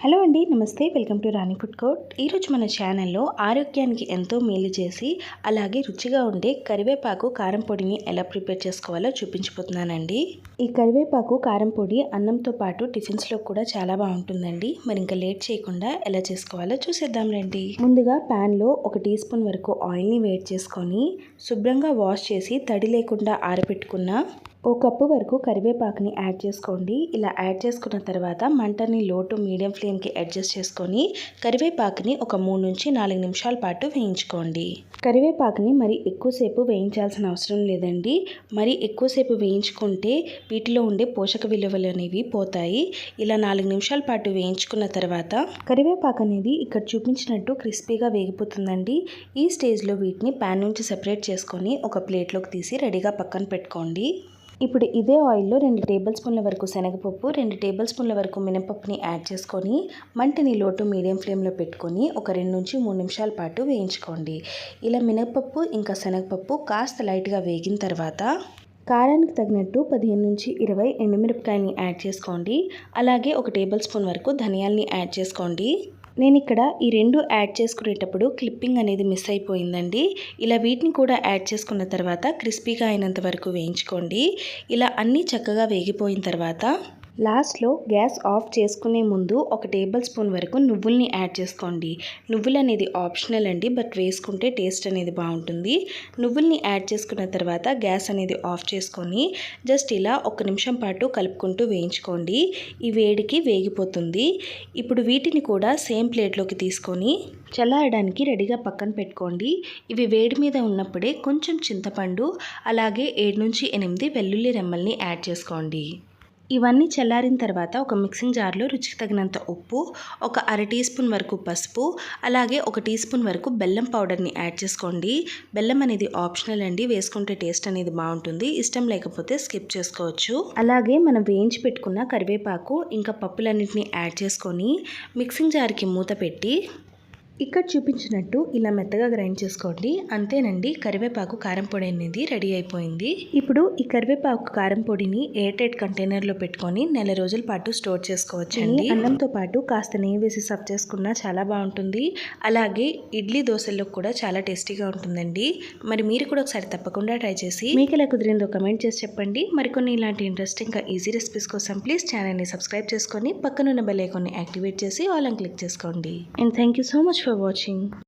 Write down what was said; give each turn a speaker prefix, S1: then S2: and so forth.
S1: Hello అండి నమస్తే. Welcome to Rani food court. ఈరోజు మన ఛానల్లో ఆరోగ్యానికి ఎంతో మేలు చేసి అలాగే రుచిగా ఉండే కరివేపాకు కారం పొడిని ఎలా ప్రిపేర్ చేసుకోవాలో చూపించిపోతున్నానండి ఈ కరివేపాకు కారం పొడి అన్నంతో పాటు టిఫిన్స్లో కూడా చాలా బాగుంటుందండి. మరి ఇంకా లేట్ చేయకుండా ఎలా చేసుకోవాలో చూసేద్దాం రండి. ముందుగా ప్యాన్లో ఒక టీ స్పూన్ వరకు ఆయిల్ని వేడి చేసుకొని శుభ్రంగా వాష్ చేసి తడి లేకుండా ఆరబెట్టుకున్న ఓ కప్పు వరకు కరివేపాకుని యాడ్ చేసుకోండి. ఇలా యాడ్ చేసుకున్న తర్వాత మంటని లో టు మీడియం ఫ్లేమ్కి అడ్జస్ట్ చేసుకొని కరివేపాకుని ఒక మూడు నుంచి నాలుగు నిమిషాల పాటు వేయించుకోండి. కరివేపాకుని మరి ఎక్కువసేపు వేయించాల్సిన అవసరం లేదండి. మరి ఎక్కువసేపు వేయించుకుంటే వీటిలో ఉండే పోషక విలువలు అనేవి పోతాయి. ఇలా నాలుగు నిమిషాల పాటు వేయించుకున్న తర్వాత కరివేపాకు అనేది ఇక్కడ చూపించినట్టు క్రిస్పీగా వేగిపోతుందండి. ఈ స్టేజ్లో వీటిని ప్యాన్ నుంచి సెపరేట్ చేసుకొని ఒక ప్లేట్లోకి తీసి రెడీగా పక్కన పెట్టుకోండి. ఇప్పుడు ఇదే ఆయిల్లో రెండు టేబుల్ స్పూన్ల వరకు శనగపప్పు రెండు టేబుల్ స్పూన్ల వరకు మినపప్పుని యాడ్ చేసుకొని మంటని లోటు మీడియం ఫ్లేమ్లో పెట్టుకొని ఒక రెండు నుంచి మూడు నిమిషాల పాటు వేయించుకోండి. ఇలా మినపప్పు ఇంకా శనగపప్పు కాస్త లైట్గా వేగిన తర్వాత కారానికి తగినట్టు పదిహేను నుంచి ఇరవై ఎండుమిరపకాయని యాడ్ చేసుకోండి. అలాగే ఒక టేబుల్ స్పూన్ వరకు ధనియాల్ని యాడ్ చేసుకోండి. నేను ఇక్కడ ఈ రెండు యాడ్ చేసుకునేటప్పుడు క్లిప్పింగ్ అనేది మిస్ అయిపోయిందండి. ఇలా వీటిని కూడా యాడ్ చేసుకున్న తర్వాత క్రిస్పీగా అయినంత వరకు వేయించుకోండి. ఇలా అన్నీ చక్కగా వేగిపోయిన తర్వాత లాస్ట్లో గ్యాస్ ఆఫ్ చేసుకునే ముందు ఒక టేబుల్ స్పూన్ వరకు నువ్వుల్ని యాడ్ చేసుకోండి. నువ్వులు అనేది ఆప్షనల్ అండి బట్ వేసుకుంటే టేస్ట్ అనేది బాగుంటుంది. నువ్వుల్ని యాడ్ చేసుకున్న తర్వాత గ్యాస్ అనేది ఆఫ్ చేసుకొని జస్ట్ ఇలా ఒక నిమిషం పాటు కలుపుకుంటూ వేయించుకోండి. ఈ వేడికి వేగిపోతుంది. ఇప్పుడు వీటిని కూడా సేమ్ ప్లేట్లోకి తీసుకొని చల్లారడానికి రెడీగా పక్కన పెట్టుకోండి. ఇవి వేడి మీద ఉన్నప్పుడే కొంచెం చింతపండు అలాగే ఏడు నుంచి ఎనిమిది వెల్లుల్లి రెమ్మల్ని యాడ్ చేసుకోండి. ఇవన్నీ చల్లారిన తర్వాత ఒక మిక్సింగ్ జార్లో రుచికి తగినంత ఉప్పు ఒక అర టీ స్పూన్ వరకు పసుపు అలాగే ఒక టీ స్పూన్ వరకు బెల్లం పౌడర్ని యాడ్ చేసుకోండి. బెల్లం అనేది ఆప్షనల్ అండి వేసుకుంటే టేస్ట్ అనేది బాగుంటుంది. ఇష్టం లేకపోతే స్కిప్ చేసుకోవచ్చు. అలాగే మనం వేయించి పెట్టుకున్న కరివేపాకు ఇంకా పప్పులన్నింటినీ యాడ్ చేసుకొని మిక్సింగ్ జార్కి మూత పెట్టి ఇక్కడ చూపించినట్టు ఇలా మెత్తగా గ్రైండ్ చేసుకోండి. అంతేనండి కరివేపాకు కారం పొడి అనేది రెడీ అయిపోయింది. ఇప్పుడు ఈ కరివేపాకు కారం పొడిని ఎయిర్ టైట్ కంటైనర్లో పెట్టుకొని నెల రోజుల పాటు స్టోర్ చేసుకోవచ్చు అండి అన్నంతో పాటు కాస్త నెయ్యి వేసి సర్వ్ చేసుకున్నా చాలా బాగుంటుంది. అలాగే ఇడ్లీ దోశల్లో కూడా చాలా టేస్టీగా ఉంటుందండి. మరి మీరు కూడా ఒకసారి తప్పకుండా ట్రై చేసి మీకు ఎలా కుదిరిందో కమెంట్ చేసి చెప్పండి. మరికొన్ని ఇలాంటి ఇంట్రెస్టింగ్ ఈజీ రెసిపీస్ కోసం ప్లీజ్ ఛానల్ని సబ్స్క్రైబ్ చేసుకొని పక్కనున్న బెల్ ఐకాన్ని యాక్టివేట్ చేసి ఆల్ క్లిక్ చేసుకోండి. And thank you so much for watching.